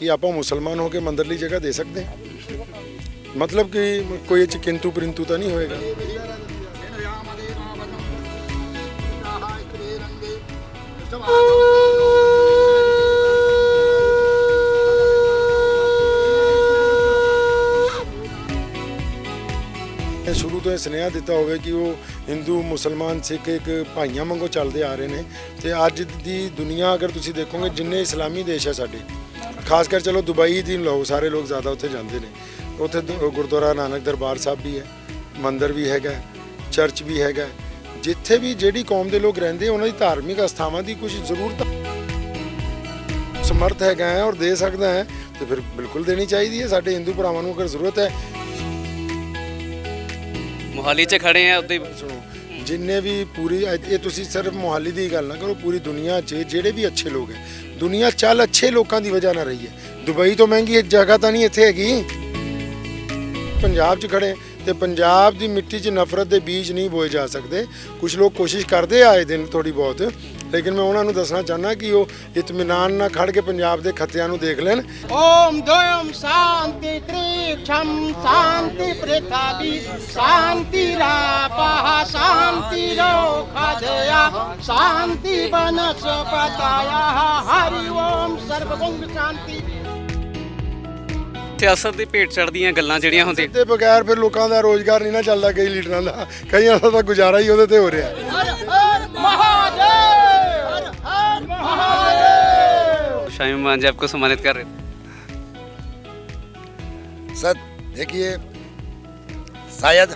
ਕਿ ਆਪਾਂ ਮੁਸਲਮਾਨ ਹੋ ਕੇ ਮੰਦਰਲੀ ਜਗ੍ਹਾ ਦੇ ਸਕਦੇ ਹਾਂ ਮਤਲਬ ਕਿ ਕੋਈ 'ਚ ਕਿੰਤੂ ਪਰਿੰਤੂ ਤਾਂ ਨਹੀਂ ਹੋਏਗਾ ਸ਼ੁਰੂ ਤੋਂ ਇਹ ਸੁਨੇਹਾ ਦਿੱਤਾ ਹੋਵੇ ਕਿ ਉਹ ਹਿੰਦੂ ਮੁਸਲਮਾਨ ਸਿੱਖ ਇੱਕ ਭਾਈਆਂ ਵਾਂਗੂ ਚੱਲਦੇ ਆ ਰਹੇ ਨੇ ਤੇ ਅੱਜ ਦੀ ਦੁਨੀਆ ਅਗਰ ਤੁਸੀਂ ਦੇਖੋਗੇ ਜਿੰਨੇ ਇਸਲਾਮੀ ਦੇਸ਼ ਹੈ ਸਾਡੇ ਖਾਸ ਕਰ ਚਲੋ ਦੁਬਈ ਦੀ ਲਓ ਸਾਰੇ ਲੋਕ ਜ਼ਿਆਦਾ ਉੱਥੇ ਜਾਂਦੇ ਨੇ। ਉੱਥੇ ਦ- ਗੁਰਦੁਆਰਾ ਨਾਨਕ ਦਰਬਾਰ ਸਾਹਿਬ ਵੀ ਹੈ ਮੰਦਿਰ ਵੀ ਹੈਗਾ ਚਰਚ ਵੀ ਹੈਗਾ। ਜਿੱਥੇ ਵੀ ਜਿਹੜੀ ਕੌਮ ਦੇ ਲੋਕ ਰਹਿੰਦੇ ਉਹਨਾਂ ਦੀ ਧਾਰਮਿਕ ਅਸਥਾਵਾਂ ਦੀ ਕੁਝ ਜ਼ਰੂਰਤ ਸਮਰਥ ਹੈਗਾ ਹੈ ਔਰ ਦੇ ਸਕਦਾ ਹੈ ਤੇ ਫਿਰ ਬਿਲਕੁਲ ਦੇਣੀ ਚਾਹੀਦੀ ਹੈ। ਸਾਡੇ ਹਿੰਦੂ ਭਰਾਵਾਂ ਨੂੰ ਅਗਰ ਜ਼ਰੂਰਤ ਹੈ ਮੋਹਾਲੀ 'ਚ ਖੜੇ ਆ ਉੱਤੇ ਸੁਣੋ ਜਿੰਨੇ ਵੀ ਪੂਰੀ ਇਹ ਤੁਸੀਂ ਸਿਰਫ ਮੋਹਾਲੀ ਦੀ ਗੱਲ ਨਾ ਕਰੋ ਪੂਰੀ ਦੁਨੀਆ 'ਚ ਜਿਹੜੇ ਵੀ ਅੱਛੇ ਲੋਕ ਹੈ ਦੁਨੀਆ ਚੱਲ ਅੱਛੇ ਲੋਕਾਂ ਦੀ ਵਜ੍ਹਾ ਨਾਲ ਰਹੀ ਹੈ। ਦੁਬਈ ਤੋਂ ਮਹਿੰਗੀ ਇੱਕ ਜਗ੍ਹਾ ਤਾਂ ਨਹੀਂ ਇੱਥੇ ਹੈਗੀ। ਪੰਜਾਬ 'ਚ ਖੜੇ ਤੇ ਪੰਜਾਬ ਦੀ ਮਿੱਟੀ 'ਚ ਨਫ਼ਰਤ ਦੇ ਬੀਜ ਨਹੀਂ ਬੋਏ ਜਾ ਸਕਦੇ। ਕੁਝ ਲੋਕ ਕੋਸ਼ਿਸ਼ ਕਰਦੇ ਆਏ ਦਿਨ ਥੋੜੀ ਬਹੁਤ। ਲੇਕਿਨ ਮੈਂ ਉਹਨਾਂ ਨੂੰ ਦੱਸਣਾ ਚਾਹੁੰਦਾ ਕਿ ਉਹ ਇਤਮਾਨਾਨ ਨਾਲ ਖੜ ਕੇ ਪੰਜਾਬ ਦੇ ਖਤਿਆਂ ਨੂੰ ਦੇਖ ਲੈਣ। ਓਮ ਦਯਮ ਸ਼ਾਂਤੀ ਤ੍ਰਿਖਮ ਸ਼ਾਂਤੀ ਪ੍ਰਤਾਪੀ ਸ਼ਾਂਤੀ ਰਾਪਾ ਸ਼ਾਂਤੀ ਰੋਖਜਯਾ ਸ਼ਾਂਤੀ ਬਨਸਪਤਾਯਾ ਹਰਿ ਓਮ ਸਰਵਗੁਣ ਸ਼ਾਂਤੀ। ਸਿਆਸਤ ਦੀ ਭੇਟ ਚੜਦੀਆਂ ਗੱਲਾਂ ਜਿਹੜੀਆਂ ਹੁੰਦੀਆਂ। ਤੇ ਬਗੈਰ ਫਿਰ ਲੋਕਾਂ ਦਾ ਰੋਜ਼ਗਾਰ ਨਹੀਂ ਨਾ ਚੱਲਦਾ ਕਈ ਲੀਡਰਾਂ ਦਾ ਕਈਆਂ ਦਾ ਤਾਂ ਗੁਜ਼ਾਰਾ ਹੀ ਉਹਦੇ ਤੇ ਹੋ ਰਿਹਾ। शामी मान जी आपको सम्मानित कर रहे थे सर देखिए शायद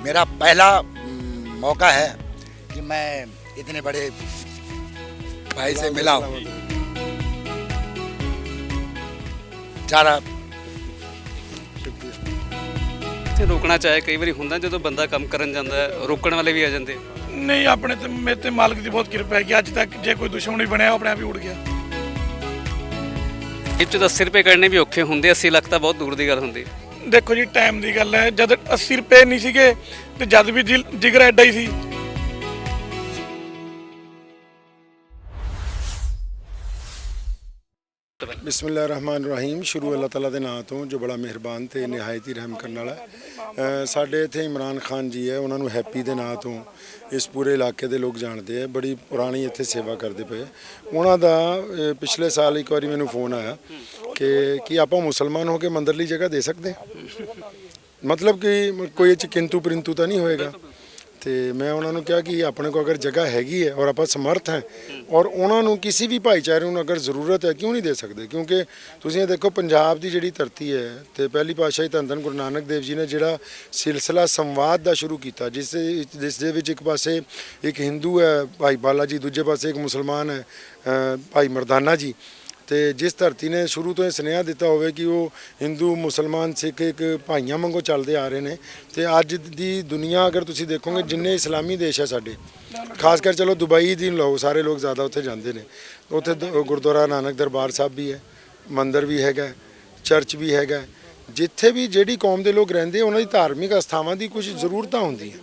मेरा पहला हम्म, मौका है कि मैं इतने बड़े भाई से मिला हूँ चारा ਤੇ ਰੋਕਣਾ ਚਾਹੇ ਕਈ ਵਾਰੀ ਹੁੰਦਾ ਜਦੋਂ ਬੰਦਾ ਕੰਮ ਕਰਨ ਜਾਂਦਾ ਹੈ ਰੋਕਣ ਵਾਲੇ ਵੀ ਆ ਜਾਂਦੇ ਨਹੀਂ ਆਪਣੇ ਤੇ ਮੇਰੇ ਤੇ ਮਾਲਕ ਦੀ ਬਹੁਤ ਕਿਰਪਾ ਹੈ ਕਿ ਅੱਜ ਤੱਕ ਜੇ ਕੋਈ ਦੁਸ਼ਮਣ ਨਹੀਂ ਬਣਿਆ ਉਹ ਆਪਣੇ ਆਪ ਹੀ ਉੜ ਗਿਆ ਇਹ 'ਚ ਤਾਂ 80 ਰੁਪਏ ਕੱਢਣੇ ਵੀ ਔਖੇ ਹੁੰਦੇ 80 ਲੱਖ ਤਾਂ ਬਹੁਤ ਦੂਰ ਦੀ ਗੱਲ ਹੁੰਦੀ। ਦੇਖੋ ਜੀ ਟਾਈਮ ਦੀ ਗੱਲ ਹੈ, ਜਦ 80 ਰੁਪਏ ਨਹੀਂ ਸੀਗੇ, ਤੇ ਜਦ ਵੀ ਦਿਲ- ਜਿਗਰ ਐਡਾ ਹੀ ਸੀ। ਬਿਸਮਿਲ੍ਲਾ ਰਹਿਮਾਨ ਰਹੀਮ ਸ਼ੁਰੂ ਅੱਲਾਹ ਤਾਲਾ ਦੇ ਨਾਮ ਤੋਂ ਜੋ ਬੜਾ ਮਿਹਰਬਾਨ ਤੇ ਨਿਹਾਇਤ ਹੀ ਰਹਿਮ ਕਰਨ ਵਾਲਾ ਹੈ। ਸਾਡੇ ਇੱਥੇ ਇਮਰਾਨ ਖਾਨ ਜੀ ਹੈ, ਉਹਨਾਂ ਨੂੰ ਹੈਪੀ ਦੇ ਨਾਮ ਤੋਂ ਇਸ ਪੂਰੇ ਇਲਾਕੇ ਦੇ ਲੋਕ ਜਾਣਦੇ ਆ। ਬੜੀ ਪੁਰਾਣੀ ਇੱਥੇ ਸੇਵਾ ਕਰਦੇ ਪਏ। ਉਹਨਾਂ ਦਾ ਪਿਛਲੇ ਸਾਲ ਇੱਕ ਵਾਰੀ ਮੈਨੂੰ ਫੋਨ ਆਇਆ ਕਿ, ਕੀ ਆਪਾਂ ਮੁਸਲਮਾਨ ਹੋ ਕੇ ਮੰਦਰਲੀ ਜਗ੍ਹਾ ਦੇ ਸਕਦੇ ਮਤਲਬ ਕਿ ਕੋਈ ਇਹ 'ਚ ਕਿੰਤੂ ਪਰਿੰਤੂ ਤਾਂ ਨਹੀਂ ਹੋਏਗਾ? ਤੇ ਮੈਂ ਉਹਨਾਂ ਨੂੰ ਕਿਹਾ ਕਿ ਆਪਣੇ ਕੋਲ ਅਗਰ ਜਗ੍ਹਾ ਹੈਗੀ ਹੈ ਔਰ ਆਪਾਂ ਸਮਰਥ ਹੈ ਔਰ ਉਹਨਾਂ ਨੂੰ ਕਿਸੇ ਵੀ ਭਾਈਚਾਰੇ ਨੂੰ ਅਗਰ ਜ਼ਰੂਰਤ ਹੈ ਕਿਉਂ ਨਹੀਂ ਦੇ ਸਕਦੇ? ਕਿਉਂਕਿ ਤੁਸੀਂ ਇਹ ਦੇਖੋ, ਪੰਜਾਬ ਦੀ ਜਿਹੜੀ ਧਰਤੀ ਹੈ ਤੇ ਪਹਿਲੀ ਪਾਤਸ਼ਾਹੀ ਧੰਨ ਧੰਨ ਗੁਰੂ ਨਾਨਕ ਦੇਵ ਜੀ ਨੇ ਜਿਹੜਾ ਸਿਲਸਿਲਾ ਸੰਵਾਦ ਦਾ ਸ਼ੁਰੂ ਕੀਤਾ, ਜਿਸ ਜਿਸ ਦੇ ਵਿੱਚ ਇੱਕ ਪਾਸੇ ਇੱਕ ਹਿੰਦੂ ਹੈ ਭਾਈ ਬਾਲਾ ਜੀ, ਦੂਜੇ ਪਾਸੇ ਇੱਕ ਮੁਸਲਮਾਨ ਹੈ ਭਾਈ ਮਰਦਾਨਾ ਜੀ। ਤੇ ਜਿਸ ਧਰਤੀ ਨੇ ਸ਼ੁਰੂ ਤੋਂ ਇਹ ਸੁਨੇਹਾ ਦਿੱਤਾ ਹੋਵੇ ਕਿ ਉਹ ਹਿੰਦੂ, ਮੁਸਲਮਾਨ, ਸਿੱਖ ਇੱਕ ਭਾਈਆਂ ਵਾਂਗੂ ਚੱਲਦੇ ਆ ਰਹੇ ਨੇ ਤੇ ਅੱਜ ਦੀ ਦੁਨੀਆ ਅਗਰ ਤੁਸੀਂ ਦੇਖੋਗੇ ਜਿੰਨੇ ਇਸਲਾਮੀ ਦੇਸ਼ ਹੈ ਸਾਡੇ, ਖਾਸ ਕਰ ਚਲੋ ਦੁਬਈ ਦੀ ਲਓ, ਸਾਰੇ ਲੋਕ ਜ਼ਿਆਦਾ ਉੱਥੇ ਜਾਂਦੇ ਨੇ। ਉੱਥੇ ਦ- ਗੁਰਦੁਆਰਾ ਨਾਨਕ ਦਰਬਾਰ ਸਾਹਿਬ ਵੀ ਹੈ, ਮੰਦਿਰ ਵੀ ਹੈਗਾ, ਚਰਚ ਵੀ ਹੈਗਾ। ਜਿੱਥੇ ਵੀ ਜਿਹੜੀ ਕੌਮ ਦੇ ਲੋਕ ਰਹਿੰਦੇ ਉਹਨਾਂ ਦੀ ਧਾਰਮਿਕ ਅਸਥਾਵਾਂ ਦੀ ਕੁਝ ਜ਼ਰੂਰਤਾਂ ਹੁੰਦੀਆਂ।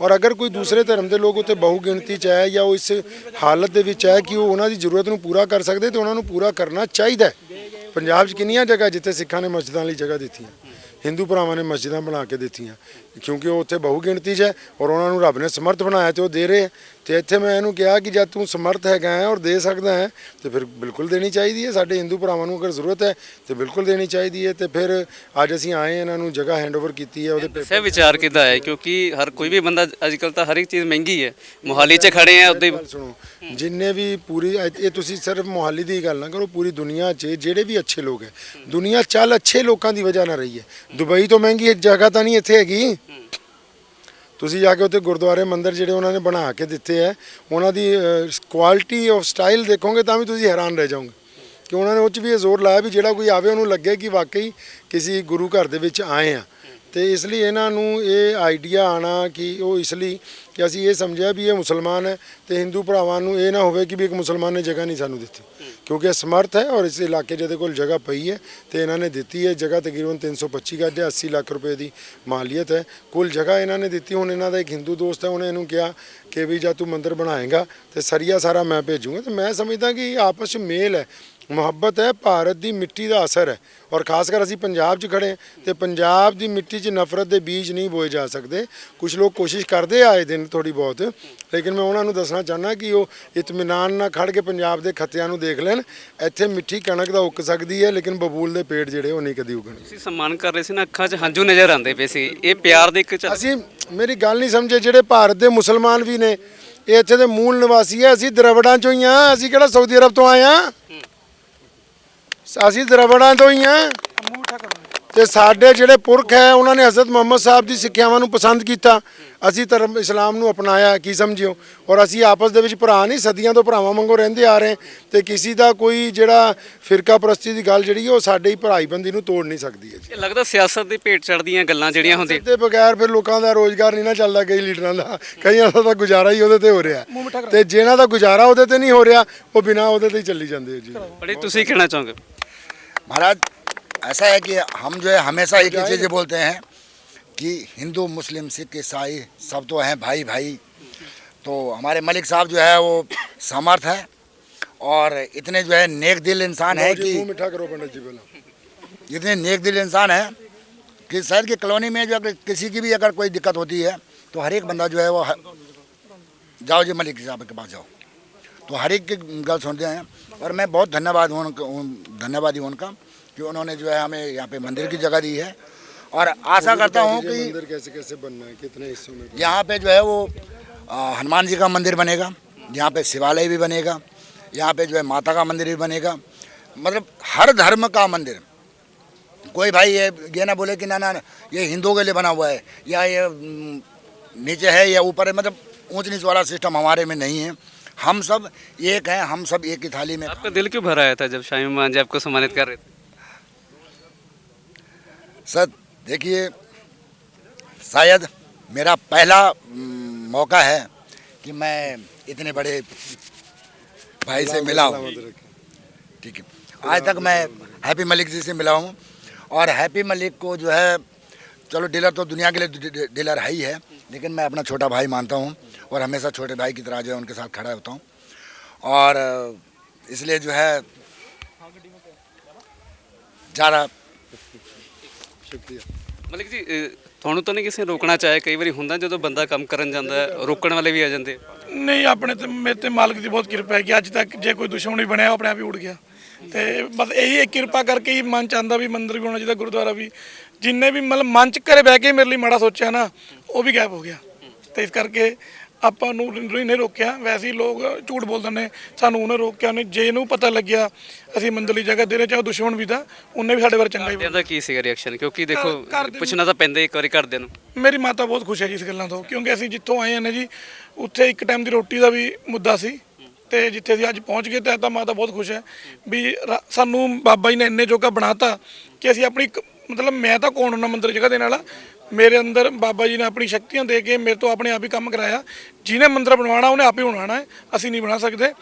ਔਰ ਅਗਰ ਕੋਈ ਦੂਸਰੇ ਧਰਮ ਦੇ ਲੋਕ ਉੱਥੇ ਬਹੁ ਗਿਣਤੀ ਚ ਹੈ ਜਾਂ ਉਹ ਇਸ ਹਾਲਤ ਦੇ ਵਿੱਚ ਹੈ ਕਿ ਉਹ ਉਹਨਾਂ ਦੀ ਜ਼ਰੂਰਤ ਨੂੰ ਪੂਰਾ ਕਰ ਸਕਦੇ, ਤੇ ਉਹਨਾਂ ਨੂੰ ਪੂਰਾ ਕਰਨਾ ਚਾਹੀਦਾ ਪੰਜਾਬ 'ਚ ਕਿੰਨੀਆਂ ਜਗ੍ਹਾ ਜਿੱਥੇ ਸਿੱਖਾਂ ਨੇ ਮਸਜਿਦਾਂ ਲਈ ਜਗ੍ਹਾ ਦਿੱਤੀਆਂ? ਹਿੰਦੂ ਭਰਾਵਾਂ ਨੇ ਮਸਜਿਦਾਂ ਬਣਾ ਕੇ ਦਿੱਤੀਆਂ। ਕਿਉਂਕਿ ਉਹ ਉੱਥੇ ਬਹੁ ਗਿਣਤੀ 'ਚ ਹੈ ਔਰ ਉਹਨਾਂ ਨੂੰ ਰੱਬ ਨੇ ਸਮਰਥ ਬਣਾਇਆ ਤੇ ਉਹ ਦੇ ਰਹੇ। ਤੇ ਇੱਥੇ ਮੈਂ ਇਹਨੂੰ ਕਿਹਾ ਕਿ ਜਦ ਤੂੰ ਸਮਰਥ ਹੈਗਾ ਹੈ ਔਰ ਦੇ ਸਕਦਾ ਹੈ ਤੇ ਫਿਰ ਬਿਲਕੁਲ ਦੇਣੀ ਚਾਹੀਦੀ ਹੈ। ਸਾਡੇ ਹਿੰਦੂ ਭਰਾਵਾਂ ਨੂੰ ਅਗਰ ਜ਼ਰੂਰਤ ਹੈ ਤੇ ਬਿਲਕੁਲ ਦੇਣੀ ਚਾਹੀਦੀ ਹੈ। ਤੇ ਫਿਰ ਅੱਜ ਅਸੀਂ ਆਏ ਇਹਨਾਂ ਨੂੰ ਜਗ੍ਹਾ ਹੈਂਡਓਵਰ ਕੀਤੀ ਹੈ ਉਹਦੇ ਸੇ ਵਿਚਾਰ ਕਿੱਦਾਂ ਹੈ? ਕਿਉਂਕਿ ਹਰ ਕੋਈ ਵੀ ਬੰਦਾ ਅੱਜ ਕੱਲ ਤਾਂ ਹਰ ਇੱਕ ਚੀਜ਼ ਮਹਿੰਗੀ ਹੈ। ਮੋਹਾਲੀ 'ਚ ਖੜੇ ਆ ਗੱਲ ਸੁਣੋ ਜਿੰਨੇ ਵੀ ਪੂਰੀ ਇਹ ਤੁਸੀਂ ਸਿਰਫ ਮੋਹਾਲੀ ਦੀ ਗੱਲ ਨਾ ਕਰੋ ਪੂਰੀ ਦੁਨੀਆ 'ਚ ਜਿਹੜੇ ਵੀ ਅੱਛੇ ਲੋਕ ਹੈ ਦੁਨੀਆ ਚੱਲ ਅੱਛੇ ਲੋਕਾਂ ਦੀ ਵਜ੍ਹਾ ਨਾਲ ਰਹੀ ਹੈ। ਦੁਬਈ ਤੋਂ ਮਹਿੰਗੀ ਜਗ੍ਹਾ ਤਾਂ ਨਹੀਂ ਇੱਥੇ ਹੈਗੀ। ਤੁਸੀਂ ਜਾ ਕੇ ਉੱਥੇ ਗੁਰਦੁਆਰੇ ਮੰਦਿਰ ਜਿਹੜੇ ਉਹਨਾਂ ਨੇ ਬਣਾ ਕੇ ਦਿੱਤੇ ਹੈ ਉਹਨਾਂ ਦੀ ਕੁਆਲਿਟੀ ਆਫ ਸਟਾਈਲ ਦੇਖੋਗੇ ਤਾਂ ਵੀ ਤੁਸੀਂ ਹੈਰਾਨ ਰਹਿ ਜਾਓਗੇ। ਕਿ ਉਹਨਾਂ ਨੇ ਉਹ 'ਚ ਵੀ ਇਹ ਜ਼ੋਰ ਲਾਇਆ ਵੀ ਜਿਹੜਾ ਕੋਈ ਆਵੇ ਉਹਨੂੰ ਲੱਗੇ ਕਿ ਵਾਕਈ ਕਿਸੇ ਗੁਰੂ ਘਰ ਦੇ ਵਿੱਚ ਆਏ ਆ। ਤੇ ਇਸ ਲਈ ਇਹਨਾਂ ਨੂੰ ਇਹ ਆਈਡੀਆ ਆਣਾ ਕਿ ਉਹ ਇਸ ਲਈ ਕਿ ਅਸੀਂ ਇਹ ਸਮਝਿਆ ਵੀ ਇਹ ਮੁਸਲਮਾਨ ਹੈ ਤੇ ਹਿੰਦੂ ਭਰਾਵਾਂ ਨੂੰ ਇਹ ਨਾ ਹੋਵੇ ਕਿ ਵੀ ਇੱਕ ਮੁਸਲਮਾਨ ਨੇ ਜਗ੍ਹਾ ਨਹੀਂ ਸਾਨੂੰ ਦਿੱਤੀ। ਕਿਉਂਕਿ ਇਹ ਸਮਰਥ ਹੈ ਔਰ ਇਸ ਇਲਾਕੇ ਜਿਹਦੇ ਕੋਲ ਜਗ੍ਹਾ ਪਈ ਹੈ ਤੇ ਇਹਨਾਂ ਨੇ ਦਿੱਤੀ ਹੈ। ਜਗ੍ਹਾ ਤਕਰੀਬਨ 325 ਗੱਜ ਹੈ 80 ਲੱਖ ਰੁਪਏ ਦੀ ਮਾਲੀਅਤ ਹੈ। ਕੁੱਲ ਜਗ੍ਹਾ ਇਹਨਾਂ ਨੇ ਦਿੱਤੀ। ਹੁਣ ਇਹਨਾਂ ਦਾ ਇੱਕ ਹਿੰਦੂ ਦੋਸਤ ਹੈ, ਉਹਨੇ ਇਹਨੂੰ ਕਿਹਾ ਕਿ ਵੀ ਜਦ ਤੂੰ ਮੰਦਿਰ ਬਣਾਏਗਾ ਤੇ ਸਰੀਆ ਸਾਰਾ ਮੈਂ ਭੇਜੂਗਾ। ਤੇ ਮੈਂ ਸਮਝਦਾ ਕਿ ਆਪਸ ਵਿੱਚ ਮੇਲ ਹੈ। ਮੁਹੱਬਤ ਹੈ ਭਾਰਤ ਦੀ ਮਿੱਟੀ ਦਾ ਅਸਰ ਹੈ। ਔਰ ਖਾਸ ਕਰ ਅਸੀਂ ਪੰਜਾਬ 'ਚ ਖੜੇ ਤੇ ਪੰਜਾਬ ਦੀ ਮਿੱਟੀ 'ਚ ਨਫ਼ਰਤ ਦੇ ਬੀਜ ਨਹੀਂ ਬੋਏ ਜਾ ਸਕਦੇ। ਕੁਝ ਲੋਕ ਕੋਸ਼ਿਸ਼ ਕਰਦੇ ਆਏ ਦਿਨ ਥੋੜੀ ਬਹੁਤ ਲੇਕਿਨ ਮੈਂ ਉਹਨਾਂ ਨੂੰ ਦੱਸਣਾ ਚਾਹੁੰਦਾ ਕਿ ਉਹ ਇਤਮਿਨਾਨ ਨਾਲ ਖੜ ਕੇ ਪੰਜਾਬ ਦੇ ਖੱਤਿਆਂ ਨੂੰ ਦੇਖ ਲੈਣ। ਇੱਥੇ ਮਿੱਠੀ ਕਣਕ ਦਾ ਉੱਗ ਸਕਦੀ ਹੈ ਲੇਕਿਨ ਬਬੂਲ ਦੇ ਪੇੜ ਜਿਹੜੇ ਉਹ ਨਹੀਂ ਕਦੀ ਉਗਣਗੇ ਤੁਸੀਂ ਸਨਮਾਨ ਕਰ ਰਹੇ ਸੀ ਨਾ ਅੱਖਾਂ 'ਚ ਹੰਝੂ ਨਜ਼ਰ ਆਉਂਦੇ ਪਏ ਸੀ। ਇਹ ਪਿਆਰ ਦੇ ਇੱਕ ਅਸੀਂ ਮੇਰੀ ਗੱਲ ਨਹੀਂ ਸਮਝੇ ਜਿਹੜੇ ਭਾਰਤ ਦੇ ਮੁਸਲਮਾਨ ਵੀ ਨੇ। ਇਹ ਇੱਥੇ ਦੇ ਮੂਲ ਨਿਵਾਸੀ ਹੈ ਅਸੀਂ ਦਰਵੜਾਂ ਚੋਂ ਹੀ ਆ ਅਸੀਂ ਕਿਹੜਾ ਸਾਊਦੀ ਅਰਬ ਤੋਂ ਆਏ ਆ ਅਸੀਂ ਦਰਵੜਾਂ ਤੋਂ ਹੀ ਆ। ਤੇ ਸਾਡੇ ਜਿਹੜੇ ਪੁਰਖ ਹੈ ਉਹਨਾਂ ਨੇ ਹਜ਼ਰਤ ਮੁਹੰਮਦ ਸਾਹਿਬ ਦੀ ਸਿੱਖਿਆਵਾਂ ਨੂੰ ਪਸੰਦ ਕੀਤਾ। ਅਸੀਂ ਧਰਮ ਇਸਲਾਮ ਨੂੰ ਅਪਣਾਇਆ ਕੀ ਸਮਝਿਓ? ਔਰ ਅਸੀਂ ਆਪਸ ਦੇ ਵਿੱਚ ਭਰਾ ਨਹੀਂ ਸਦੀਆਂ ਤੋਂ ਭਰਾਵਾਂ ਵਾਂਗੂ ਰਹਿੰਦੇ ਆ ਰਹੇ ਤੇ ਕਿਸੇ ਦਾ ਕੋਈ ਜਿਹੜਾ ਫਿਰਕਾ ਪ੍ਰਸਤੀ ਦੀ ਗੱਲ ਜਿਹੜੀ ਉਹ ਸਾਡੇ ਹੀ ਭਰਾਈ ਬੰਦੀ ਨੂੰ ਤੋੜ ਨਹੀਂ ਸਕਦੀ ਹੈ ਜੀ। ਇਹ ਲੱਗਦਾ ਸਿਆਸਤ ਦੇ ਭੇਟ ਚੜਦੀਆਂ ਗੱਲਾਂ ਜਿਹੜੀਆਂ ਹੁੰਦੀਆਂ। ਤੇ ਬਗੈਰ ਫਿਰ ਲੋਕਾਂ ਦਾ ਰੋਜ਼ਗਾਰ ਨਹੀਂ ਨਾ ਚੱਲਦਾ ਕਈ ਲੀਡਰਾਂ ਦਾ। ਕਈਆਂ ਦਾ ਤਾਂ ਗੁਜ਼ਾਰਾ ਹੀ ਉਹਦੇ ਤੇ ਹੋ ਰਿਹਾ। ਤੇ ਜਿਹਨਾਂ ਦਾ ਗੁਜ਼ਾਰਾ ਉਹਦੇ ਤੇ ਨਹੀਂ ਹੋ ਰਿਹਾ ਉਹ ਬਿਨਾਂ ਉਹਦੇ ਤੇ ਹੀ ਚੱਲੀ ਜਾਂਦੇ ਜੀ। ਬੜੇ ਤੁਸੀਂ ਕਹਿਣਾ ਚਾਹੋਗੇ? महाराज ऐसा है कि हम जो है हमेशा एक ही चीज़ बोलते हैं कि हिंदू मुस्लिम सिख ईसाई सब तो हैं भाई भाई। तो हमारे मलिक साहब जो है वो समर्थ है और इतने जो है नेक दिल इंसान है कि मिठा करो पंडित जी पहले इतने नेक दिल इंसान है कि शहर की कॉलोनी में जो अगर किसी की भी अगर कोई दिक्कत होती है तो हर एक बंदा जो है वो जाओ जी मलिक साहब के पास जाओ। तो हर एक की गल सुनते हैं। और मैं बहुत धन्यवाद हूँ धन्यवादी हूँ उनका कि उन्होंने जो है हमें यहाँ पे मंदिर की जगह दी है। और आशा करता हूँ कि मंदिर कैसे कैसे बनना है कितने हिस्सों में यहाँ पे जो है वो हनुमान जी का मंदिर बनेगा यहाँ पे शिवालय भी बनेगा यहाँ पे जो है माता का मंदिर भी बनेगा। मतलब हर धर्म का मंदिर। कोई भाई ये ये ना बोले कि ना ना ये हिंदुओं के लिए बना हुआ है या ये नीचे है या ऊपर है मतलब ऊंच नीच वाला सिस्टम हमारे में नहीं है। हम सब एक हैं हम सब एक ही थाली में आपका दिल क्यों भर आया था जब शामी मान जी आपको सम्मानित कर रहे थे? सर देखिए शायद मेरा पहला मौका है कि मैं इतने बड़े भाई से मिला हूँ। ठीक है। आज तक मैं हैप्पी मलिक जी से मिला हूँ और हैप्पी मलिक को जो है चलो डीलर तो दुनिया के लिए डीलर है ही है लेकिन मैं अपना छोटा भाई मानता हूँ। और हमेशा छोटे भाई की तरह जो है उनके साथ खड़ा होता हूँ और अ, इसलिए जो है ज़्यादा शुक्रिया ਮਤਲਬ ਜੀ ਅਹ, ਤੁਹਾਨੂੰ ਤਾਂ ਨਹੀਂ ਕਿਸੇ ਨੇ ਰੋਕਣਾ ਚਾਹਿਆ ਕਈ ਵਾਰੀ ਹੁੰਦਾ ਜਦੋਂ ਬੰਦਾ ਕੰਮ ਕਰਨ ਜਾਂਦਾ ਹੈ ਰੋਕਣ ਵਾਲੇ ਵੀ ਆ ਜਾਂਦੇ ਨਹੀਂ ਆਪਣੇ ਤੇ ਮੇਰੇ ਤੇ ਮਾਲਕ ਦੀ ਬਹੁਤ ਕਿਰਪਾ ਹੈ ਕਿ ਅੱਜ ਤੱਕ ਜੇ ਕੋਈ ਦੁਸ਼ਮਣ ਵੀ ਬਣਿਆ ਉਹ ਆਪਣੇ ਆਪ ਹੀ ਉੜ ਗਿਆ ਤੇ ਬਸ ਇਹੀ ਇੱਕ ਕਿਰਪਾ ਕਰਕੇ ਹੀ ਮਨ ਚ ਆਉਂਦਾ ਵੀ ਮੰਦਿਰ ਵੀ ਹੋਣਾ ਚਾਹੀਦਾ ਗੁਰਦੁਆਰਾ ਵੀ ਜਿੰਨੇ ਵੀ ਮਤਲਬ ਮਨ ਚ ਘਰੇ ਬਹਿ ਕੇ ਮੇਰੇ ਲਈ ਮਾੜਾ ਸੋਚਿਆ ਨਾ ਉਹ ਵੀ ਗਾਇਬ ਹੋ ਗਿਆ ਤੇ ਇਸ ਕਰਕੇ ਆਪਾਂ ਨੂੰ ਨਹੀਂ ਰੋਕਿਆ। ਵੈਸੇ ਹੀ ਲੋਕ ਝੂਠ ਬੋਲ ਦਿੰਦੇ ਸਾਨੂੰ ਉਹਨੇ ਰੋਕਿਆ ਨਹੀਂ ਜੇ ਇਹਨੂੰ ਪਤਾ ਲੱਗਿਆ ਅਸੀਂ ਮੰਦਰਲੀ ਜਗ੍ਹਾ ਦੇ ਰਹੇ ਚਾਹੇ ਦੁਸ਼ਮਣ ਵੀ ਤਾਂ ਉਹਨੇ ਵੀ ਸਾਡੇ ਬਾਰੇ ਚੰਗਾ ਹੀ। ਇਹਦਾ ਕੀ ਸੀਗਾ ਰਿਐਕਸ਼ਨ ਕਿਉਂਕਿ ਦੇਖੋ ਦੇ ਪੁੱਛਣਾ ਤਾਂ ਪੈਂਦਾ ਇੱਕ ਵਾਰੀ ਘਰਦਿਆਂ ਨੂੰ। ਮੇਰੀ ਮਾਤਾ ਬਹੁਤ ਖੁਸ਼ ਹੈ ਜੀ ਇਸ ਗੱਲਾਂ ਤੋਂ ਕਿਉਂਕਿ ਅਸੀਂ ਜਿੱਥੋਂ ਆਏ ਹਾਂ ਨਾ ਜੀ ਉੱਥੇ ਇੱਕ ਟਾਈਮ ਦੀ ਰੋਟੀ ਦਾ ਵੀ ਮੁੱਦਾ ਸੀ ਤੇ ਜਿੱਥੇ ਅਸੀਂ ਅੱਜ ਪਹੁੰਚ ਗਏ ਤੇ ਤਾਂ ਮਾਤਾ ਬਹੁਤ ਖੁਸ਼ ਹੈ ਵੀ ਰਾ- ਸਾਨੂੰ ਬਾਬਾ ਜੀ ਨੇ ਇੰਨੇ ਜੋਗਾ ਬਣਾਤਾ ਕਿ ਅਸੀਂ ਆਪਣੀ ਇੱਕ- ਮਤਲਬ ਮੈਂ ਤਾਂ ਕੌਣ ਹੁੰਦਾ ਮੰਦਰ ਜਗ੍ਹਾ ਦੇਣ ਵਾਲਾ ਮੇਰੇ ਅੰਦਰ ਬਾਬਾ ਜੀ ਨੇ ਆਪਣੀ ਸ਼ਕਤੀਆਂ ਦੇ ਕੇ ਮੇਰੇ ਤੋਂ ਆਪਣੇ ਆਪ ਹੀ ਕੰਮ ਕਰਾਇਆ। ਜਿਹਨੇ ਮੰਦਰ ਬਣਵਾਉਣਾ ਉਹਨੇ ਆਪ ਹੀ ਬਣਾਉਣਾ ਹੈ। ਅਸੀਂ ਨਹੀਂ ਬਣਾ ਸਕਦੇ।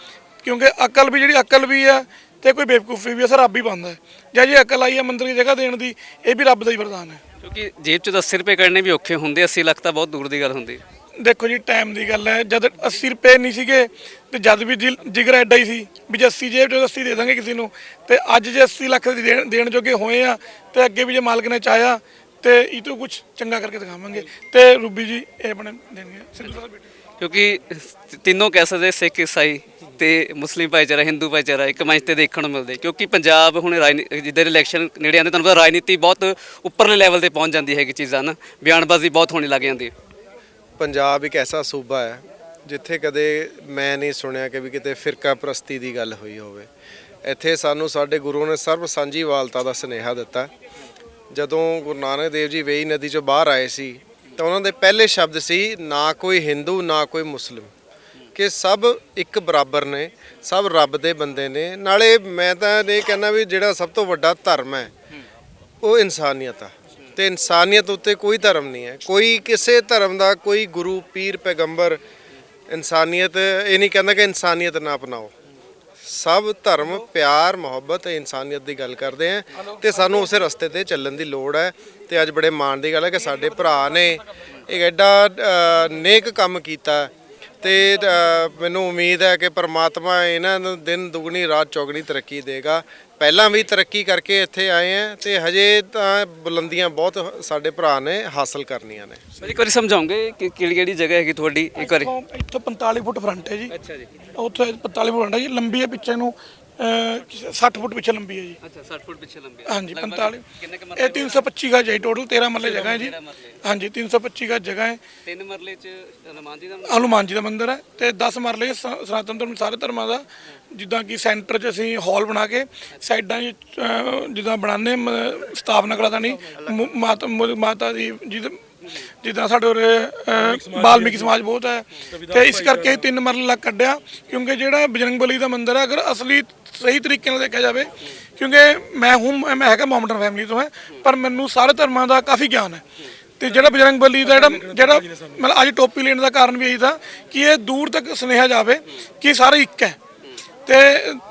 ਕਿਉਂਕਿ ਅਕਲ ਵੀ ਜਿਹੜੀ ਅਕਲ ਵੀ ਹੈ ਤੇ ਕੋਈ ਬੇਵਕੂਫੀ ਵੀ ਹੈ ਸਰ ਰੱਬ ਹੀ ਪਾਉਂਦਾ ਹੈ। ਜਾਂ ਜੇ ਅਕਲ ਆਈ ਹੈ ਮੰਦਰ ਦੀ ਜਗ੍ਹਾ ਦੇਣ ਦੀ ਇਹ ਵੀ ਰੱਬ ਦਾ ਹੀ ਵਰਦਾਨ ਹੈ। ਕਿਉਂਕਿ ਜੇਬ 'ਚ 10 ਰੁਪਏ ਕੱਢਣੇ ਵੀ ਔਖੇ ਹੁੰਦੇ 80 ਲੱਖ ਤਾਂ ਬਹੁਤ ਦੂਰ ਦੀ ਗੱਲ ਹੁੰਦੀ ਹੈ। ਦੇਖੋ ਜੀ ਟਾਈਮ ਦੀ ਗੱਲ ਹੈ। ਜਦ 80 ਰੁਪਏ ਨਹੀਂ ਸੀਗੇ ਤੇ ਜਦ ਵੀ ਦਿਲ- ਜਿਗਰ ਐਡਾ ਹੀ ਸੀ ਵੀ ਜੇ 80 ਜੇਬ ਚੋਂ 80 ਦੇ ਦਾਂਗੇ ਕਿਸੇ ਨੂੰ। ਤੇ ਅੱਜ ਜੇ 80 ਲੱਖ ਦੀ ਦੇਣ ਦੇਣ ਜੋਗੇ ਹੋਏ ਆ ਤੇ ਅੱਗੇ ਵੀ ਜੇ ਮਾਲਕ ਨੇ ਚਾਹਿਆ ਤੇ ਇਹ ਤੋਂ ਕੁਝ ਚੰਗਾ ਕਰਕੇ ਦਿਖਾਵਾਂਗੇ। ਤੇ ਰੂਬੀ ਜੀ ਇਹ ਆਪਣੇ ਦੇਣਗੇ ਸਿੱਧੂ ਸਾਹਿਬ ਬੇਟੇ ਕਿਉਂਕਿ ਤਿੰਨੋਂ ਕਹਿ ਸਕਦੇ ਸਿੱਖ ਈਸਾਈ ਤੇ ਮੁਸਲਿਮ ਭਾਈਚਾਰਾ ਹਿੰਦੂ ਭਾਈਚਾਰਾ ਇੱਕ ਮੰਚ ਤੇ ਦੇਖਣ ਨੂੰ ਮਿਲਦੇ। ਕਿਉਂਕਿ ਪੰਜਾਬ ਹੁਣ ਰਾਜਨੀ- ਜਿੱਦਾਂ ਇਲੈਕਸ਼ਨ ਨੇੜੇ ਆਉਂਦੇ ਤੁਹਾਨੂੰ ਪਤਾ ਰਾਜਨੀਤੀ ਬਹੁਤ ਉੱਪਰਲੇ ਲੈਵਲ ਤੇ ਪਹੁੰਚ ਜਾਂਦੀ ਹੈਗੀ ਚੀਜ਼ਾਂ ਨਾ। ਬਿਆਨਬਾਜ਼ੀ ਬਹੁਤ ਹੋਣੀ ਲੱਗ ਜਾਂਦੀ ਹੈ। ਪੰਜਾਬ ਇੱਕ ਐਸਾ ਸੂਬਾ ਹੈ ਜਿੱਥੇ ਕਦੇ ਮੈਂ ਨਹੀਂ ਸੁਣਿਆ ਕਿ ਵੀ ਕਿਤੇ ਫਿਰਕਾ ਪ੍ਰਸਤੀ ਦੀ ਗੱਲ ਹੋਈ ਹੋਵੇ। ਇੱਥੇ ਸਾਨੂੰ ਸਾਡੇ ਗੁਰੂ ਨੇ ਸਰਬ ਸਾਂਝੀਵਾਲਤਾ ਦਾ ਸੁਨੇਹਾ ਦਿੱਤਾ। ਜਦੋਂ ਗੁਰੂ ਨਾਨਕ ਦੇਵ ਜੀ ਵੇਈ ਨਦੀ ਚੋਂ ਬਾਹਰ ਆਏ ਸੀ, ਤਾਂ ਉਹਨਾਂ ਦੇ ਪਹਿਲੇ ਸ਼ਬਦ ਸੀ, ਨਾ ਕੋਈ ਹਿੰਦੂ, ਨਾ ਕੋਈ ਮੁਸਲਿਮ। ਕਿ ਸਭ ਇੱਕ ਬਰਾਬਰ ਨੇ, ਸਭ ਰੱਬ ਦੇ ਬੰਦੇ ਨੇ। ਨਾਲੇ ਮੈਂ ਤਾਂ ਇਹ ਕਹਿੰਦਾ ਵੀ ਜਿਹੜਾ ਸਭ ਤੋਂ ਵੱਡਾ ਧਰਮ ਹੈ, ਉਹ ਇਨਸਾਨੀਅਤ ਆ। ਤੇ ਇਨਸਾਨੀਅਤ ਉੱਤੇ ਕੋਈ ਧਰਮ ਨਹੀਂ ਹੈ। ਕੋਈ ਕਿਸੇ ਧਰਮ ਦਾ ਕੋਈ ਗੁਰੂ, ਪੀਰ, ਪੈਗੰਬਰ, ਇਨਸਾਨੀਅਤ, ਇਹ ਨਹੀਂ ਕਹਿੰਦਾ ਕਿ ਇਨਸਾਨੀਅਤ ਨਾ ਅਪਣਾਓ। ਸਭ ਧਰਮ, ਪਿਆਰ, ਮੁਹੱਬਤ ਤੇ ਇਨਸਾਨੀਅਤ ਦੀ ਗੱਲ ਕਰਦੇ ਆ ਤੇ ਸਾਨੂੰ ਉਸੇ ਰਸਤੇ ਤੇ ਚੱਲਣ ਦੀ ਲੋੜ ਹੈ ਤੇ ਅੱਜ ਬੜੇ ਮਾਣ ਦੀ ਗੱਲ ਹੈ ਕਿ ਸਾਡੇ ਭਰਾ ਨੇ ਇੱਕ ਐਡਾ ਨੇਕ ਕੰਮ ਕੀਤਾ ਤੇ ਮੈਨੂੰ ਉਮੀਦ ਹੈ ਕਿ ਪਰਮਾਤਮਾ ਇਹਨਾਂ ਨੂੰ ਦਿਨ ਦੁਗਣੀ, ਰਾਤ ਚੌਗਣੀ ਤਰੱਕੀ ਦੇਗਾ ਪਹਿਲਾਂ ਵੀ ਤਰੱਕੀ ਕਰਕੇ ਇੱਥੇ ਆਏ ਆ ਤੇ ਹਜੇ ਤਾਂ ਬੁਲੰਦੀਆਂ ਬਹੁਤ ਸਾਡੇ ਭਰਾ ਨੇ ਹਾਸਲ ਕਰਨੀਆਂ ਨੇ। ਭਾਜੀ ਇੱਕ ਵਾਰੀ ਸਮਝਾਉਂਗੇ ਕਿ ਕਿਹੜੀ ਕਿਹੜੀ ਜਗ੍ਹਾ ਹੈਗੀ ਤੁਹਾਡੀ? ਇੱਕ ਵਾਰੀ। ਇੱਥੋਂ ਇੱਥੋਂ 45 ਫੁੱਟ ਫਰੰਟ ਹੈ ਜੀ। ਅੱਛਾ ਜੀ। ਉੱਥੇ 45 ਫੁੱਟ ਹੈ ਜੀ। ਲੰਬੀ ਹੈ ਪਿੱਛੇ ਨੂੰ ਅਹ, 60 ਫੁੱਟ ਪਿੱਛੇ ਲੰਬੀ ਹੈ ਜੀ। ਅੱਛਾ 60 ਫੁੱਟ ਪਿੱਛੇ ਲੰਬੀ ਹਾਂਜੀ ਲਗਭਗ 45 ਕਿੰਨੇ ਕੁ ਇਹ 325 ਗਜ ਹੈ ਟੋਟਲ 13 ਮਰਲੇ ਜਗ੍ਹਾ ਹੈ ਜੀ। ਤੇਰਾਂ ਮਰਲੇ। ਹਾਂਜੀ 325 ਗਜ ਜਗ੍ਹਾ ਹੈ। ਤਿੰਨ ਮਰਲੇ ਚ ਹਨੂਮਾਨ ਜੀ ਦਾ ਹਨੂਮਾਨ ਜੀ ਦਾ ਮੰਦਿਰ ਹੈ ਤੇ 10 ਮਰਲੇ ਸ- ਸਨਾਤਨ ਧਰਮ ਸਾਰੇ ਧਰਮਾਂ ਦਾ। ਜਿੱਦਾਂ ਕਿ ਸੈਂਟਰ 'ਚ ਅਸੀਂ ਹਾਲ ਬਣਾ ਕੇ ਸਾਈਡਾਂ 'ਚ ਅਹ, ਜਿੱਦਾਂ ਬਣਾਉਂਦੇ ਮ- ਸਥਾਪਨਾ ਕਰਾਦਾ ਨਹੀਂ ਮੁ- ਮਾਤਾ ਮੁ- ਮਾਤਾ ਦੀ ਜਿਹਦੇ ਜਿੱਦਾਂ ਸਾਡੇ ਉਰੇ ਅਹ, ਬਾਲਮੀਕੀ ਸਮਾਜ ਬਹੁਤ ਹੈ। ਤੇ ਇਸ ਕਰਕੇ ਤਿੰਨ ਮਰਲੇ ਕੱਢਿਆ ਕਿਉਂਕਿ ਜਿਹੜਾ ਬਜਰੰਗ ਬਲੀ ਦਾ ਮੰਦਿਰ ਹੈ ਅਗਰ ਅਸਲੀ ਸਹੀ ਤਰੀਕੇ ਨਾਲ ਦੇਖਿਆ ਜਾਵੇ, ਕਿਉਂਕਿ ਮੈਂ ਹੂੰ, ਮੈਂ ਹੈਗਾ ਮੋਮਡਨ ਫੈਮਿਲੀ ਤੋਂ ਹੈ, ਪਰ ਮੈਨੂੰ ਸਾਰੇ ਧਰਮਾਂ ਦਾ ਕਾਫੀ ਗਿਆਨ ਹੈ। ਤੇ ਜਿਹੜਾ ਬਜਰੰਗ ਬਲੀ ਦਾ ਜਿਹੜਾ ਜਿਹੜਾ ਮਤਲਬ ਅੱਜ ਟੋਪੀ ਲੈਣ ਦਾ ਕਾਰਨ ਵੀ ਇਹੀ ਤਾਂ ਕਿ ਇਹ ਦੂਰ ਤੱਕ ਸੁਨੇਹਾ ਜਾਵੇ ਕਿ ਸਾਰੇ ਇੱਕ ਹੈ। ਤੇ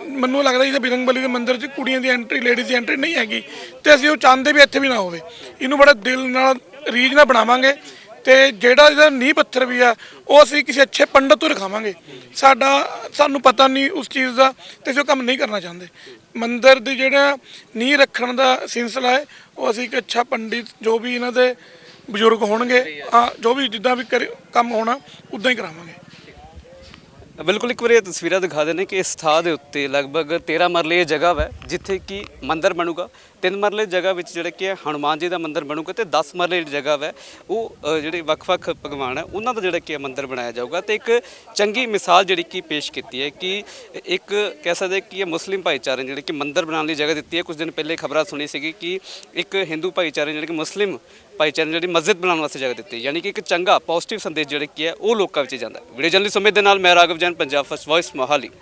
ਮੈਨੂੰ ਲੱਗਦਾ ਜਿਹਦੇ ਬਜਰੰਗ ਬਲੀ ਦੇ ਮੰਦਿਰ 'ਚ ਕੁੜੀਆਂ ਦੀ ਐਂਟਰੀ ਲੇਡੀਜ਼ ਦੀ ਐਂਟਰੀ ਨਹੀਂ ਹੈਗੀ। ਤੇ ਅਸੀਂ ਉਹ ਚਾਹੁੰਦੇ ਵੀ ਇੱਥੇ ਵੀ ਨਾ ਹੋਵੇ। ਇਹਨੂੰ ਬੜਾ ਦਿਲ ਨਾਲ, ਰੀਝ ਨਾਲ ਬਣਾਵਾਂਗੇ। ਤੇ ਜਿਹੜਾ ਇਹਦਾ ਨੀਂਹ ਪੱਥਰ ਵੀ ਆ, ਉਹ ਅਸੀਂ ਕਿਸੇ ਅੱਛੇ ਪੰਡਤ ਤੋਂ ਰਖਾਵਾਂਗੇ। ਸਾਡਾ, ਸਾਨੂੰ ਪਤਾ ਨਹੀਂ ਉਸ ਚੀਜ਼ ਦਾ ਤੇ ਅਸੀਂ ਉਹ ਕੰਮ ਨਹੀਂ ਕਰਨਾ ਚਾਹੁੰਦੇ। ਮੰਦਿਰ ਦੀ ਜਿਹੜਾ ਨੀਂਹ ਰੱਖਣ ਦਾ ਸਿਲਸਿਲਾ ਹੈ, ਉਹ ਅਸੀਂ ਇੱਕ ਅੱਛਾ ਪੰਡਿਤ, ਜੋ ਵੀ ਇਹਨਾਂ ਦੇ ਬਜ਼ੁਰਗ ਹੋਣਗੇ, ਹਾਂ, ਜੋ ਵੀ ਜਿੱਦਾਂ ਵੀ ਕਰੇ- ਕੰਮ ਹੋਣਾ, ਉਦਾਂ ਹੀ ਕਰਾਵਾਂਗੇ। ਬਿਲਕੁਲ ਇੱਕ ਵਾਰੀ ਇਹ ਤਸਵੀਰਾਂ ਦਿਖਾ ਦੇਣੇ ਕਿ ਇਸ ਥਾਂ ਦੇ ਉੱਤੇ ਲਗਭਗ 13 ਮਰਲੇ ਇਹ ਜਗ੍ਹਾ ਹੈ ਜਿੱਥੇ ਕਿ ਮੰਦਿਰ ਬਣੂਗਾ। ਤਿੰਨ ਮਰਲੇ ਜਗ੍ਹਾ ਵਿੱਚ ਜਿਹੜਾ ਕਿ ਹੈ ਹਨੂਮਾਨ ਜੀ ਦਾ ਮੰਦਿਰ ਬਣੂਗਾ ਤੇ 10 ਮਰਲੇ ਜਗ੍ਹਾ ਹੈ ਉਹ ਅ, ਜਿਹੜੇ ਵੱਖ-ਵੱਖ ਭਗਵਾਨ ਹੈ ਉਹਨਾਂ ਦਾ ਜਿਹੜਾ ਕਿ ਹੈ ਮੰਦਿਰ ਬਣਾਇਆ ਜਾਊਗਾ ਤੇ ਇੱਕ ਚੰਗੀ ਮਿਸਾਲ ਜਿਹੜੀ ਕਿ ਪੇਸ਼ ਕੀਤੀ ਹੈ ਕਿ ਇੱਕ ਕਹਿ ਸਕਦੇ ਕਿ ਇਹ ਮੁਸਲਿਮ ਭਾਈਚਾਰੇ ਨੇ ਜਿਹੜੇ ਕਿ ਮੰਦਿਰ ਬਣਾਉਣ ਲਈ ਜਗ੍ਹਾ ਦਿੱਤੀ ਹੈ। ਕੁਝ ਦਿਨ ਪਹਿਲੇ ਖਬਰਾਂ ਸੁਣੀ ਸੀਗੀ ਕਿ ਇੱਕ ਹਿੰਦੂ ਭਾਈਚਾਰੇ ਨੇ ਜਿਹੜੇ ਕਿ ਮੁਸਲਿਮ ਭਾਈਚਾਰੇ ਨੇ ਜਿਹੜੀ ਮਸਜਿਦ ਬਣਾਉਣ ਵਾਸਤੇ ਜਗ੍ਹਾ ਦਿੱਤੀ ਯਾਨੀ ਕਿ ਇੱਕ ਚੰਗਾ ਪੋਜ਼ਿਟਿਵ ਸੰਦੇਸ਼ ਜਿਹੜਾ ਕਿ ਹੈ ਉਹ ਲੋਕਾਂ ਵਿੱਚ ਜਾਂਦਾ। ਹੈ ਵੀਡੀਓ ਜਰਨਲਿਸਟ ਸੁਮਿਤ ਦੇ ਨਾਲ ਮੈਂ ਰਾਘਵ ਜੈਨ ਪੰਜਾਬ ਫਸਟ ਵੌਇਸ ਮੋਹਾਲੀ।